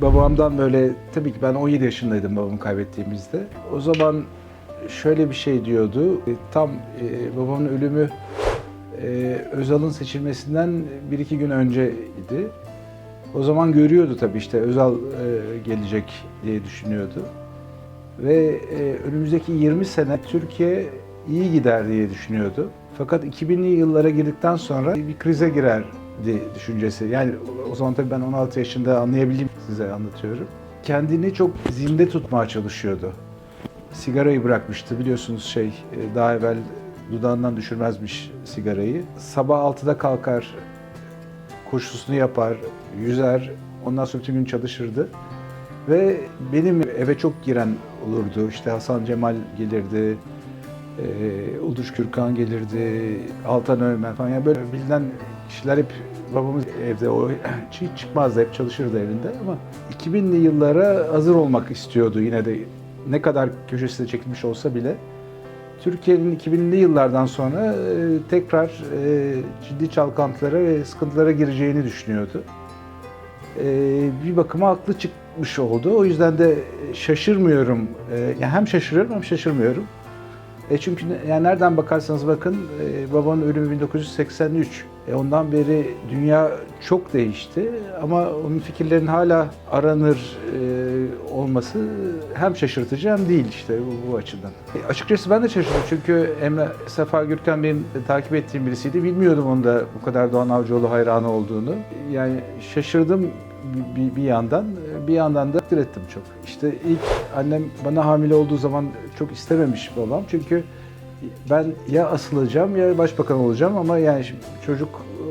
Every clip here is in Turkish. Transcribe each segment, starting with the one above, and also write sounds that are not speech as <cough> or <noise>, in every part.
babamdan böyle tabii ki ben 17 yaşındaydım babamı kaybettiğimizde. O zaman şöyle bir şey diyordu. E, Tam e, babamın ölümü e, Özal'ın seçilmesinden bir iki gün önceydi. O zaman görüyordu tabii işte Özal gelecek diye düşünüyordu. Ve önümüzdeki 20 sene Türkiye iyi gider diye düşünüyordu. Fakat 2000'li yıllara girdikten sonra bir krize girerdi düşüncesi. Yani o zaman tabii ben 16 yaşında anlayabildiğim size anlatıyorum. Kendini çok zinde tutmaya çalışıyordu. Sigarayı bırakmıştı biliyorsunuz şey e, daha evvel dudağından düşürmezmiş sigarayı. Sabah 6'da kalkar, koşusunu yapar, yüzer, ondan sonra bütün gün çalışırdı. Ve benim eve çok giren olurdu. İşte Hasan Cemal gelirdi, e, Ulduş Kürkan gelirdi, Altan Öğmen falan. Yani böyle bilinen kişiler hep babamız evde o hiç çıkmazdı, hep çalışırdı evinde ama 2000'li yıllara hazır olmak istiyordu yine de ne kadar köşesine çekilmiş olsa bile. Türkiye'nin 2000'li yıllardan sonra e, tekrar e, ciddi çalkantılara ve sıkıntılara gireceğini düşünüyordu. E, bir bakıma aklı çıkmış oldu. O yüzden de şaşırmıyorum. Hem şaşırıyorum hem şaşırmıyorum. E çünkü yani nereden bakarsanız bakın e, babanın ölümü 1983. E ondan beri dünya çok değişti ama onun fikirlerinin hala aranır e, olması hem şaşırtıcı hem değil işte bu, bu açıdan. E, açıkçası ben de şaşırdım çünkü Emre Sefa Gürkan benim takip ettiğim birisiydi. Bilmiyordum onun da bu kadar Doğan Avcıoğlu hayranı olduğunu. Yani şaşırdım bir, bir yandan, bir yandan da ettim çok. İşte ilk annem bana hamile olduğu zaman çok istememiş babam çünkü ben ya asılacağım ya başbakan olacağım ama yani çocuk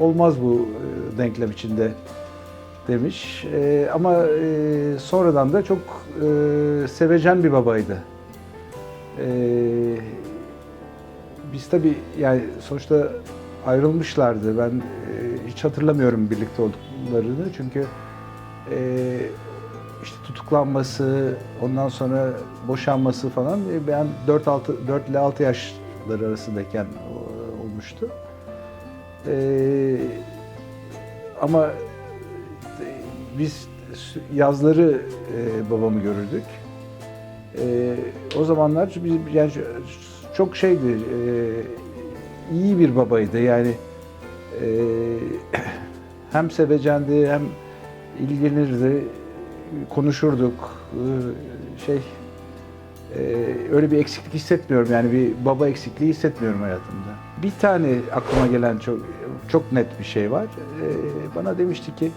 olmaz bu e, denklem içinde demiş. E, ama e, sonradan da çok e, sevecen bir babaydı. E, biz tabii yani sonuçta ayrılmışlardı. Ben e, hiç hatırlamıyorum birlikte olduklarını çünkü e, işte tutuklanması, ondan sonra boşanması falan e, ben 4 6 4 ile 6 yaşları arasındayken o- olmuştu. E, ama e, biz yazları e, babamı görürdük. E, o zamanlar biz yani çok şeydi, e, iyi bir babaydı yani. E, <clears throat> hem sevecendi hem ilgilenirdi, konuşurduk. Ee, Şey e, öyle bir eksiklik hissetmiyorum yani bir baba eksikliği hissetmiyorum hayatımda. Bir tane aklıma gelen çok çok net bir şey var. Ee, Bana demişti ki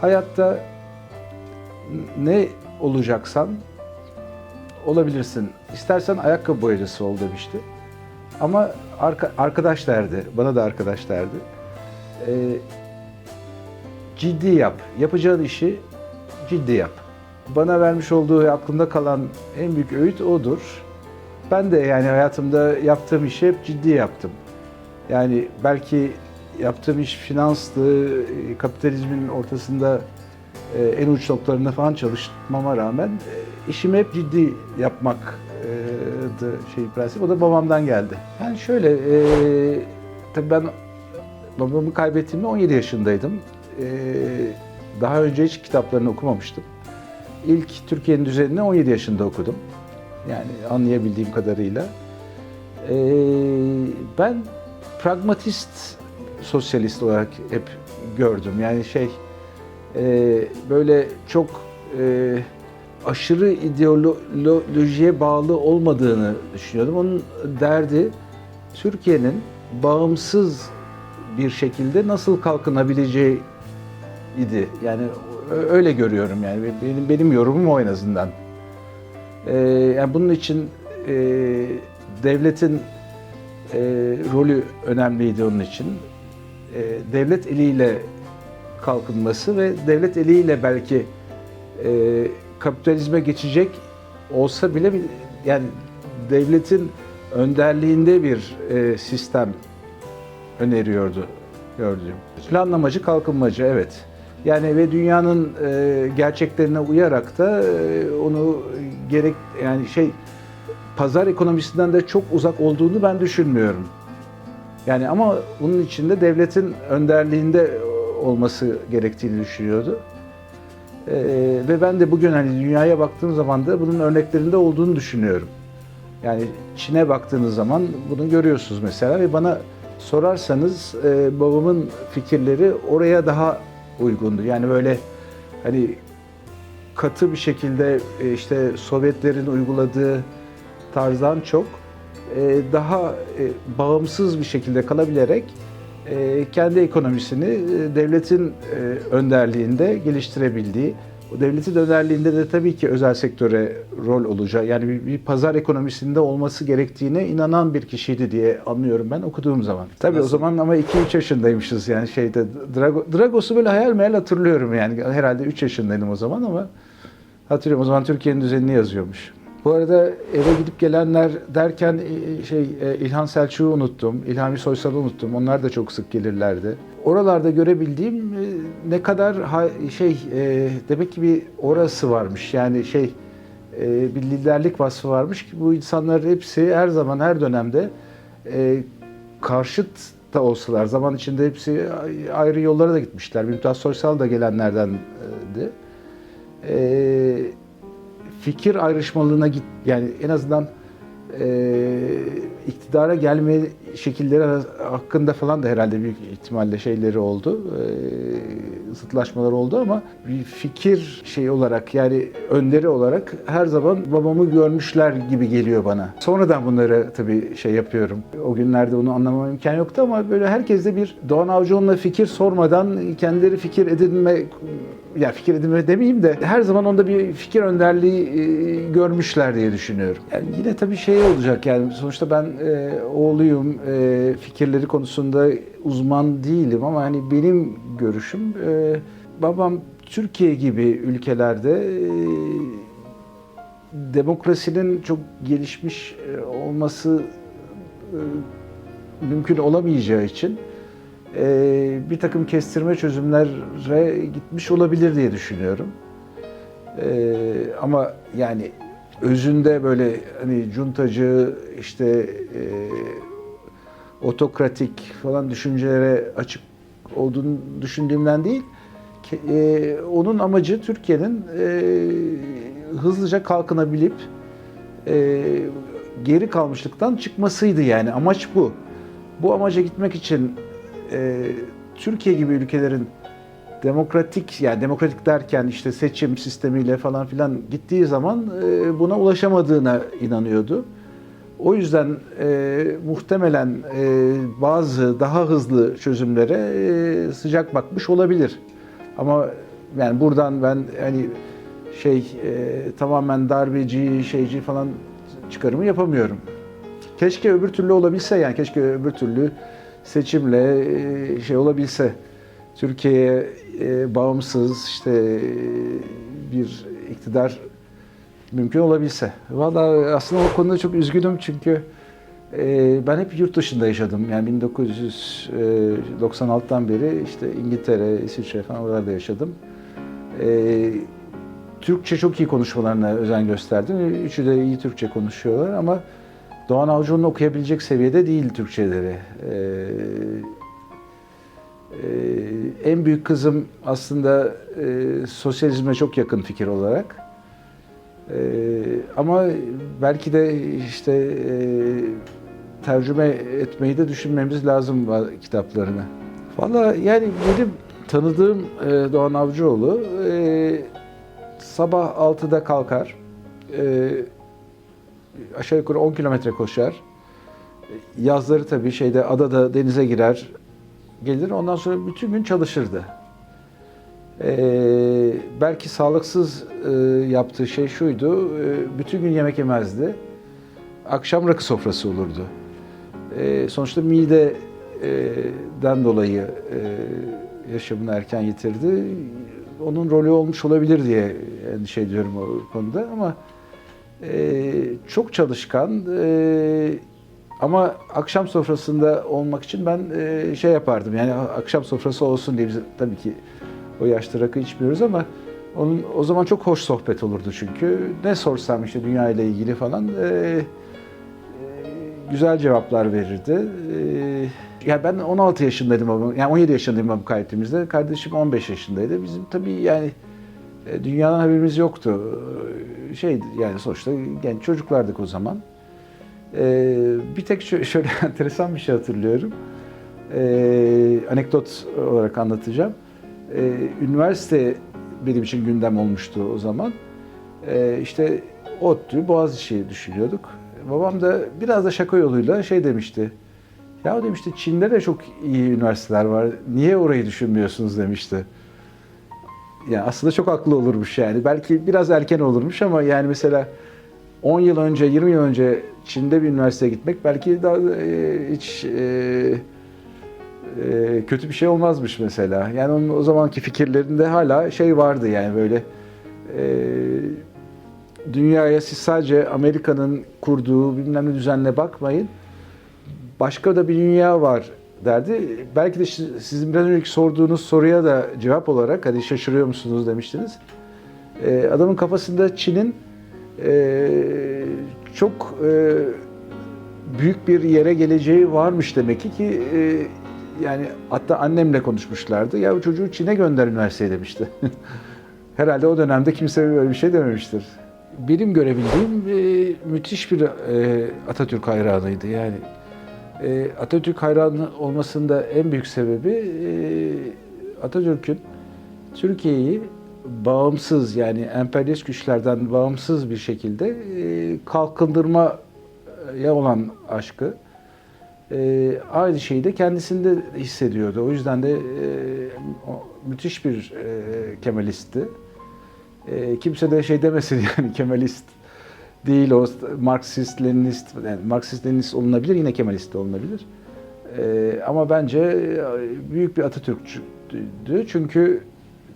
hayatta ne olacaksan olabilirsin. İstersen ayakkabı boyacısı ol demişti. Ama arka, arkadaş derdi, bana da arkadaş derdi. Ee, ciddi yap. Yapacağın işi ciddi yap. Bana vermiş olduğu aklımda kalan en büyük öğüt odur. Ben de yani hayatımda yaptığım işi hep ciddi yaptım. Yani belki yaptığım iş finanstı, e, kapitalizmin ortasında e, en uç noktalarında falan çalışmama rağmen e, işimi hep ciddi yapmak e, şey prensip. O da babamdan geldi. Yani şöyle, e, tabii ben babamı kaybettiğimde 17 yaşındaydım. Ee, daha önce hiç kitaplarını okumamıştım. İlk Türkiye'nin düzenini 17 yaşında okudum. Yani anlayabildiğim kadarıyla. Ee, ben pragmatist sosyalist olarak hep gördüm. Yani şey e, böyle çok e, aşırı ideolojiye bağlı olmadığını düşünüyordum. Onun derdi Türkiye'nin bağımsız bir şekilde nasıl kalkınabileceği idi. Yani öyle görüyorum yani benim benim yorumum o en azından. Ee, yani bunun için e, devletin e, rolü önemliydi onun için. E, devlet eliyle kalkınması ve devlet eliyle belki e, kapitalizme geçecek olsa bile yani devletin önderliğinde bir e, sistem öneriyordu gördüğüm. Planlamacı, kalkınmacı evet. Yani ve dünyanın e, gerçeklerine uyarak da e, onu gerek yani şey pazar ekonomisinden de çok uzak olduğunu ben düşünmüyorum. Yani ama bunun içinde devletin önderliğinde olması gerektiğini düşünüyordu. Ee, ve ben de bugün hani dünyaya baktığım zaman da bunun örneklerinde olduğunu düşünüyorum. Yani Çin'e baktığınız zaman bunu görüyorsunuz mesela ve bana sorarsanız e, babamın fikirleri oraya daha uygundu. Yani böyle hani katı bir şekilde e, işte Sovyetlerin uyguladığı tarzdan çok e, daha e, bağımsız bir şekilde kalabilerek kendi ekonomisini devletin önderliğinde geliştirebildiği, devletin önderliğinde de tabii ki özel sektöre rol olacağı, yani bir, bir pazar ekonomisinde olması gerektiğine inanan bir kişiydi diye anlıyorum ben okuduğum zaman. Tabii o Nasıl? zaman ama 2-3 yaşındaymışız yani şeyde, Drago, Dragos'u böyle hayal meyal hatırlıyorum yani. Herhalde 3 yaşındaydım o zaman ama hatırlıyorum o zaman Türkiye'nin düzenini yazıyormuş. Bu arada eve gidip gelenler derken e, şey e, İlhan Selçuk'u unuttum, İlhami Soysal'ı unuttum. Onlar da çok sık gelirlerdi. Oralarda görebildiğim e, ne kadar şey demek ki bir orası varmış. Yani şey bir liderlik vasfı varmış ki bu insanlar hepsi her zaman her dönemde karşıt da olsalar zaman içinde hepsi ayrı yollara da gitmişler. Mümtaz Soysal da gelenlerdendi. E, fikir ayrışmalığına git yani en azından e, iktidara gelme şekilleri hakkında falan da herhalde büyük ihtimalle şeyleri oldu. E, zıtlaşmalar oldu ama bir fikir şey olarak yani önderi olarak her zaman babamı görmüşler gibi geliyor bana. Sonradan bunları tabii şey yapıyorum. O günlerde onu anlamam imkan yoktu ama böyle herkeste bir Doğan Avcıoğlu'na fikir sormadan kendileri fikir edinme ya fikir edinme demeyeyim de her zaman onda bir fikir önderliği e, görmüşler diye düşünüyorum. Yani yine tabii şey olacak yani sonuçta ben e, oğluyum e, fikirleri konusunda uzman değilim ama hani benim görüşüm e, babam Türkiye gibi ülkelerde e, demokrasinin çok gelişmiş e, olması e, mümkün olamayacağı için e, bir takım kestirme çözümlere gitmiş olabilir diye düşünüyorum. E, ama yani özünde böyle hani cuntacı işte e, otokratik falan düşüncelere açık olduğunu düşündüğümden değil. E, onun amacı Türkiye'nin e, hızlıca kalkınabilip e, geri kalmışlıktan çıkmasıydı yani amaç bu. Bu amaca gitmek için e, Türkiye gibi ülkelerin demokratik yani demokratik derken işte seçim sistemiyle falan filan gittiği zaman e, buna ulaşamadığına inanıyordu. O yüzden e, muhtemelen e, bazı daha hızlı çözümlere e, sıcak bakmış olabilir. Ama yani buradan ben hani şey e, tamamen darbeci, şeyci falan çıkarımı yapamıyorum. Keşke öbür türlü olabilse yani keşke öbür türlü seçimle e, şey olabilse. Türkiye'ye e, bağımsız işte bir iktidar mümkün olabilse. Vallahi aslında o konuda çok üzgünüm çünkü e, ben hep yurt dışında yaşadım. Yani 1996'dan beri işte İngiltere, İsviçre falan oralarda yaşadım. E, Türkçe çok iyi konuşmalarına özen gösterdim. Üçü de iyi Türkçe konuşuyorlar ama Doğan Avcıoğlu'nu okuyabilecek seviyede değil Türkçeleri. E, ee, en büyük kızım aslında e, sosyalizme çok yakın fikir olarak. Ee, ama belki de işte e, tercüme etmeyi de düşünmemiz lazım kitaplarını. Valla yani benim tanıdığım e, Doğan Avcıoğlu e, sabah 6'da kalkar. E, aşağı yukarı 10 kilometre koşar. Yazları tabii şeyde adada denize girer gelir. Ondan sonra bütün gün çalışırdı. Ee, belki sağlıksız e, yaptığı şey şuydu. e, bütün gün yemek yemezdi. Akşam rakı sofrası olurdu. E, sonuçta mideden dolayı e, yaşamını erken yitirdi. Onun rolü olmuş olabilir diye endişe ediyorum o konuda ama e, çok çalışkan ama akşam sofrasında olmak için ben şey yapardım yani akşam sofrası olsun diye biz tabii ki o yaşta rakı içmiyoruz ama onun o zaman çok hoş sohbet olurdu çünkü ne sorsam işte dünya ile ilgili falan e, e, güzel cevaplar verirdi. E, ya ben 16 yaşındaydım babam, yani 17 yaşındayım babam kaybettiğimizde. Kardeşim 15 yaşındaydı. Bizim tabii yani E, dünyadan haberimiz yoktu. E, Şey yani sonuçta genç çocuklardık o zaman. E, bir tek şö- şöyle <laughs> enteresan bir şey hatırlıyorum. E, anekdot olarak anlatacağım. E, üniversite benim için gündem olmuştu o zaman. E, işte ODTÜ, Boğaziçi düşünüyorduk. Babam da biraz da şaka yoluyla şey demişti. Ya demişti Çin'de de çok iyi üniversiteler var. Niye orayı düşünmüyorsunuz demişti. Yani aslında çok haklı olurmuş yani. Belki biraz erken olurmuş ama yani mesela 10 yıl önce, 20 yıl önce Çin'de bir üniversiteye gitmek belki daha e, hiç e, e, kötü bir şey olmazmış mesela. Yani onun o zamanki fikirlerinde hala şey vardı yani böyle e, dünyaya siz sadece Amerika'nın kurduğu bilmem ne düzenle bakmayın. Başka da bir dünya var derdi. Belki de sizin biraz önceki sorduğunuz soruya da cevap olarak hadi şaşırıyor musunuz demiştiniz. E, adamın kafasında Çin'in e, çok e, büyük bir yere geleceği varmış demek ki ki yani hatta annemle konuşmuşlardı. Ya çocuğu Çin'e gönder üniversiteye demişti. <laughs> Herhalde o dönemde kimse böyle bir şey dememiştir. Benim görebildiğim e, müthiş bir e, Atatürk hayranıydı. Yani e, Atatürk hayranı olmasında en büyük sebebi e, Atatürk'ün Türkiye'yi bağımsız yani emperyalist güçlerden bağımsız bir şekilde e, kalkındırmaya olan aşkı. E, aynı şeyi de kendisinde hissediyordu. O yüzden de e, müthiş bir e, Kemalistti. E, kimse de şey demesin <laughs> yani Kemalist değil o Marksist, Leninist, yani Marksist, Leninist olunabilir yine Kemalist de olunabilir. E, ama bence e, büyük bir Atatürkçüydü çünkü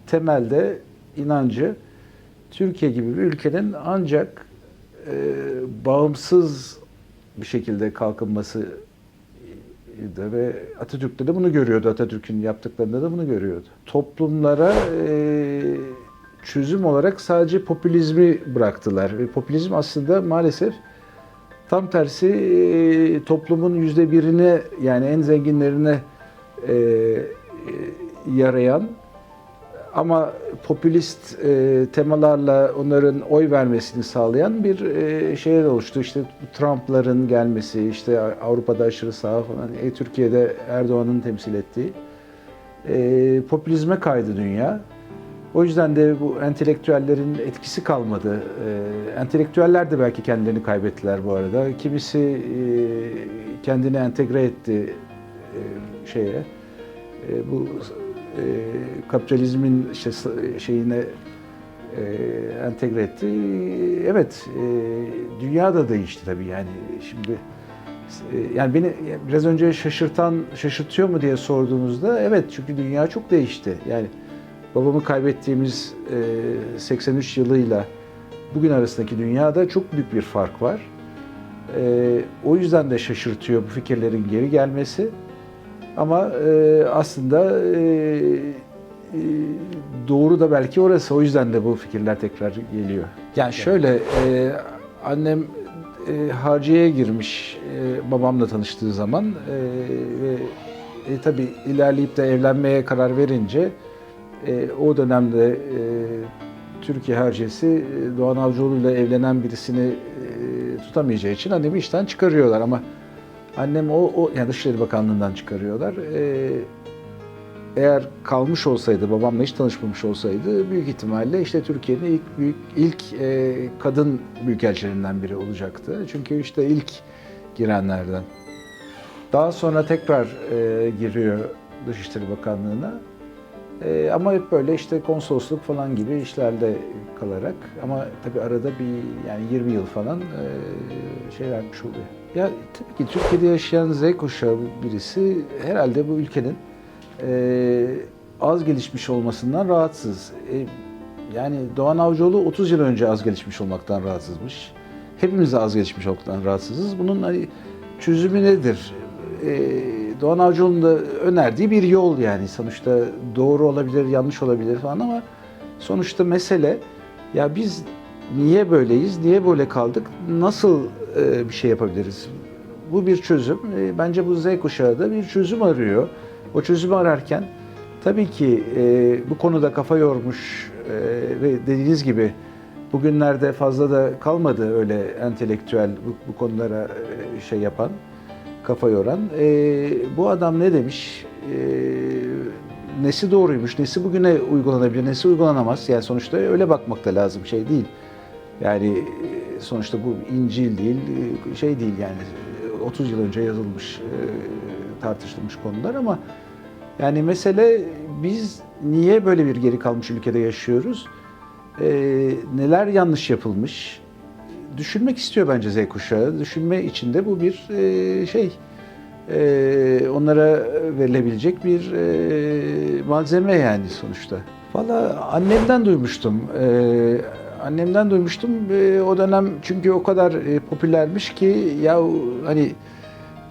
temelde inancı Türkiye gibi bir ülkenin ancak e, bağımsız bir şekilde kalkınması ve Atatürk'te de bunu görüyordu. Atatürk'ün yaptıklarında da bunu görüyordu. Toplumlara e, çözüm olarak sadece popülizmi bıraktılar. Ve popülizm aslında maalesef tam tersi e, toplumun yüzde birine yani en zenginlerine e, e, yarayan ama popülist e, temalarla onların oy vermesini sağlayan bir e, şeye oluştu. İşte Trump'ların gelmesi, işte Avrupa'da aşırı sağ falan, e, Türkiye'de Erdoğan'ın temsil ettiği e, popülizme kaydı dünya. O yüzden de bu entelektüellerin etkisi kalmadı. E, entelektüeller de belki kendilerini kaybettiler bu arada. Kimisi e, kendini entegre etti e, şeye. E, bu e, kapitalizmin işte şeyine e, entegre etti. Evet, e, dünya da değişti tabii yani. Şimdi e, yani beni biraz önce şaşırtan, şaşırtıyor mu diye sorduğunuzda evet çünkü dünya çok değişti. Yani babamı kaybettiğimiz e, 83 yılıyla bugün arasındaki dünyada çok büyük bir fark var. E, o yüzden de şaşırtıyor bu fikirlerin geri gelmesi. Ama e, aslında e, e, doğru da belki orası. O yüzden de bu fikirler tekrar geliyor. Yani şöyle, e, annem e, harciyeye girmiş e, babamla tanıştığı zaman e, ve e, tabii ilerleyip de evlenmeye karar verince e, o dönemde e, Türkiye harciyesi Doğan Avcıoğlu ile evlenen birisini e, tutamayacağı için annemi işten çıkarıyorlar ama Annem o, o yani Dışişleri Bakanlığı'ndan çıkarıyorlar. Ee, eğer kalmış olsaydı, babamla hiç tanışmamış olsaydı büyük ihtimalle işte Türkiye'nin ilk büyük ilk e, kadın büyükelçilerinden biri olacaktı. Çünkü işte ilk girenlerden. Daha sonra tekrar e, giriyor Dışişleri Bakanlığı'na. E, ama hep böyle işte konsolosluk falan gibi işlerde kalarak ama tabii arada bir yani 20 yıl falan e, şey vermiş oluyor. Ya tabii ki Türkiye'de yaşayan Z kuşağı birisi herhalde bu ülkenin e, az gelişmiş olmasından rahatsız. E, yani Doğan Avcıoğlu 30 yıl önce az gelişmiş olmaktan rahatsızmış. Hepimiz de az gelişmiş olmaktan rahatsızız. Bunun hani çözümü nedir? E, Doğan Avcıoğlu'nun da önerdiği bir yol yani. Sonuçta doğru olabilir, yanlış olabilir falan ama sonuçta mesele ya biz niye böyleyiz, niye böyle kaldık, nasıl e, bir şey yapabiliriz? Bu bir çözüm. E, bence bu Z kuşağı da bir çözüm arıyor. O çözümü ararken tabii ki e, bu konuda kafa yormuş Ee, ve dediğiniz gibi bugünlerde fazla da kalmadı öyle entelektüel bu, bu konulara e, şey yapan, kafa yoran. Ee, bu adam ne demiş? Ee, nesi doğruymuş, nesi bugüne uygulanabilir, nesi uygulanamaz? Yani sonuçta öyle bakmak da lazım, şey değil. Yani e, sonuçta bu İncil değil, e, şey değil yani e, 30 yıl önce yazılmış, e, tartışılmış konular ama yani mesele biz niye böyle bir geri kalmış ülkede yaşıyoruz? E, neler yanlış yapılmış? Düşünmek istiyor bence Z kuşağı. Düşünme içinde bu bir e, şey. E, onlara verilebilecek bir e, malzeme yani sonuçta. Valla annemden duymuştum. E, annemden duymuştum. E, o dönem çünkü o kadar e, popülermiş ki ya hani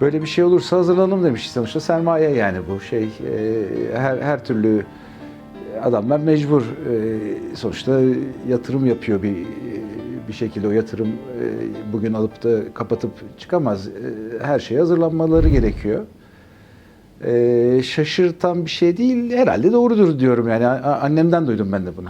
böyle bir şey olursa hazırlanalım demiş sonuçta sermaye yani bu şey e, her her türlü adamlar mecbur e, sonuçta yatırım yapıyor bir bir şekilde o yatırım e, bugün alıp da kapatıp çıkamaz. E, her şeye hazırlanmaları gerekiyor. E, şaşırtan bir şey değil herhalde doğrudur diyorum yani annemden duydum ben de bunu.